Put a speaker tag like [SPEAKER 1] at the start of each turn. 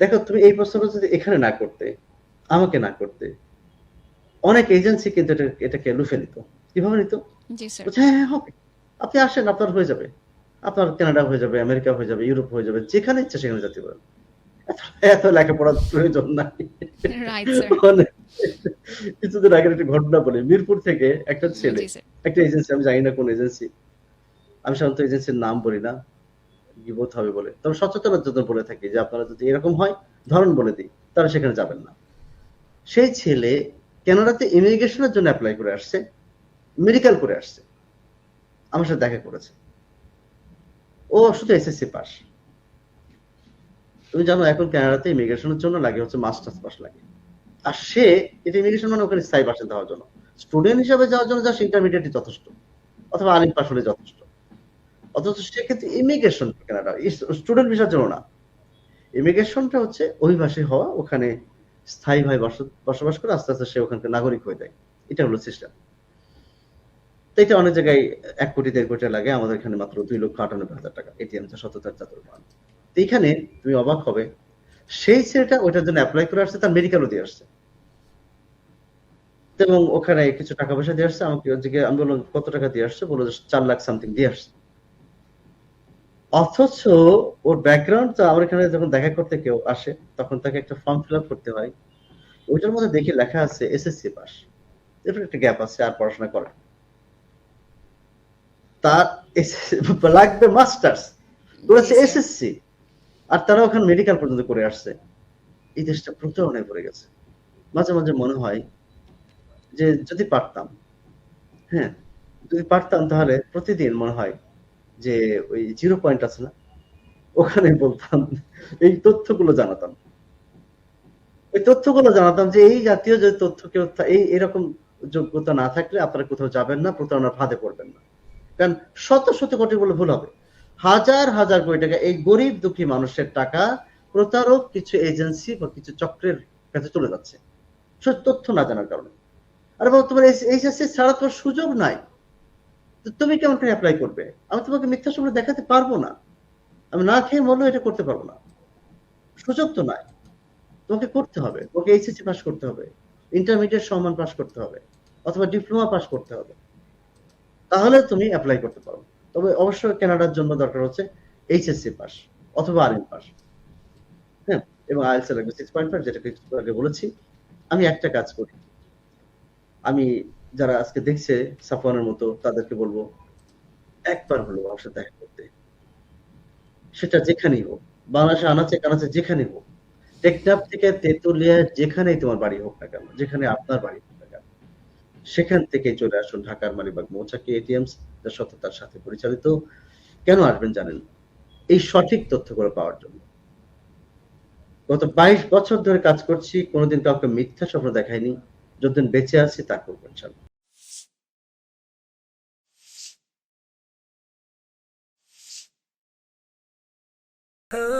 [SPEAKER 1] দেখো তুমি এই প্রশ্নটা যদি এখানে না করতে আমাকে না করতে। অনেক এজেন্সি কিন্তু এটা এটাকে লুফে নিত। কীভাবে নিত? হ্যাঁ হ্যাঁ হবে। আপনি আসেন আপনার হয়ে যাবে। আপনার কানাডা হয়ে যাবে আমেরিকা হয়ে যাবে ইউরোপ হয়ে যাবে যেখানে ইচ্ছা সেখানে যেতে পারেন। এত- লেখাপড়ার প্রয়োজন নাই। মানে কিছুদিন আগের একটা ঘটনা বলি। মিরপুর থেকে একটা ছেলে একটা এজেন্সি আমি জানি না কোন এজেন্সি আমি সাধারণত এজেন্সির নাম বলি না। বিবোধ হবে বলে। তবে সচেতনের জন্য বলে থাকি যে আপনারা যদি এরকম হয়, ধরন বলে দিই তারা সেখানে যাবেন না। সেই ছেলে কানাডাতে ইমিগ্রেশনের জন্য অ্যাপ্লাই করে আসছে মেডিকেল করে আসছে। আমার সাথে দেখা করেছে। ও শুধু এসএসসি পাস। তুমি জানো এখন কানাডাতে ইমিগ্রেশনের জন্য লাগে হচ্ছে মাস্টার্স পাস লাগে। আর সে, এটা ইমিগ্রেশন মানে ওখানে স্থায়ী বাসিন্দা হওয়ার জন্য। স্টুডেন্ট হিসাবে যাওয়ার জন্য জাস্ট ইন্টারমিডিয়েটই যথেষ্ট। অথবা আলিম পাস হলে যথেষ্ট। অথচ সেক্ষেত্রে ইমিগ্রেশন কানাডা স্টুডেন্ট ভিসার জন্য না। ইমিগ্রেশনটা হচ্ছে অভিবাসী হওয়া, ওখানে স্থায়ীভাবে বস- বসবাস করে আস্তে আস্তে সে ওখানকার নাগরিক হয়ে যায়। এটা হলো সিস্টেম। তো এটা অনেক জায়গায় এক কোটি, দেড় কোটি লাগে, আমাদের এখানে মাত্র দুই লক্ষ আটানব্বই হাজার টাকা। এটিএম সততার চাতুর মান এইখানে তুমি অবাক হবে, সেই ছেলেটা ওইটার জন্য অ্যাপ্লাই করে আসছে, তার মেডিকেলও দিয়ে আসছে। এবং ওখানে কিছু টাকা পয়সা দিয়ে আসছে, আমাকে জিজ্ঞে আমি বললাম কত টাকা দিয়ে আসছে, বলল চার লাখ সামথিং দিয়ে আসছে। অথচ ওর ব্যাকগ্রাউন্ড তো আমার এখানে যখন দেখা করতে কেউ আসে তখন তাকে একটা ফর্ম ফিল আপ করতে হয়। ওইটার মধ্যে দেখি লেখা আছে এসএসসি পাস এটার একটা গ্যাপ আছে আর পড়াশোনা করে তার লাগবে মাস্টার্স করেছে এসএসসি আর তারা ওখানে মেডিকেল পর্যন্ত করে আসছে। এই দেশটা প্রতারণায় পড়ে গেছে। মাঝে মাঝে মনে হয় যে যদি পারতাম হ্যাঁ যদি পারতাম তাহলে প্রতিদিন মনে হয় যে ওই জিরো পয়েন্ট আছে না, ওখানে বলতাম, এই তথ্যগুলো জানাতাম। ওই তথ্যগুলো জানাতাম যে এই জাতীয় যে তথ্য কেউ এই এরকম যোগ্যতা না থাকলে আপনারা কোথাও যাবেন না প্রতারণার ফাঁদে পড়বেন না। কারণ শত শত কোটি বলে ভুল হবে। হাজার হাজার কোটি টাকা, এই গরিব দুঃখী মানুষের টাকা প্রতারক কিছু এজেন্সি বা কিছু চক্রের কাছে চলে যাচ্ছে। তথ্য না জানার কারণে। আরে তোমার এইচএসসি ছাড়া তোমার সুযোগ নাই। তুমি কেমন করে অ্যাপ্লাই করবে? আমি তোমাকে মিথ্যা সময় দেখাতে পারব না। আমি না খেয়ে মরলেও এটা করতে পারব না। সুযোগ তো নাই। তোমাকে করতে হবে। তোমাকে এইচএসসি পাস করতে হবে। ইন্টারমিডিয়েট সমান পাস করতে হবে। অথবা ডিপ্লোমা পাস করতে হবে। তাহলে তুমি অ্যাপ্লাই করতে পারো। তবে অবশ্যই কানাডার জন্য দরকার হচ্ছে এইচএসসি পাস অথবা আরএম পাস হ্যাঁ? এবং আইএলস লাগবে সিক্স পয়েন্ট ফাইভ যেটা আগে বলেছি। আমি একটা কাজ করি। আমি যারা আজকে দেখছে সাফওয়ানের মতো, তাদেরকে বলব, একবার হলো আমার সাথে দেখা করতে। সেটা যেখানেই হোক, বাংলাদেশে আনাচে কানাচে যেখানেই হোক, টেকনাফ থেকে তেতুলিয়া যেখানেই তোমার বাড়ি হোক না কেন, যেখানে আপনার বাড়ি হোক না কেন, সেখান থেকে চলে আসুন ঢাকার মালিবাগ মৌচাকি এটিএমস যা সততার সাথে পরিচালিত। কেন আসবেন জানেন? এই সঠিক তথ্যগুলো পাওয়ার জন্য। গত বাইশ বছর ধরে কাজ করছি, কোনোদিন কাউকে মিথ্যা স্বপ্ন দেখাইনি। যতদিন বেঁচে আছি তা করব ইনশাল্লাহ। Oh.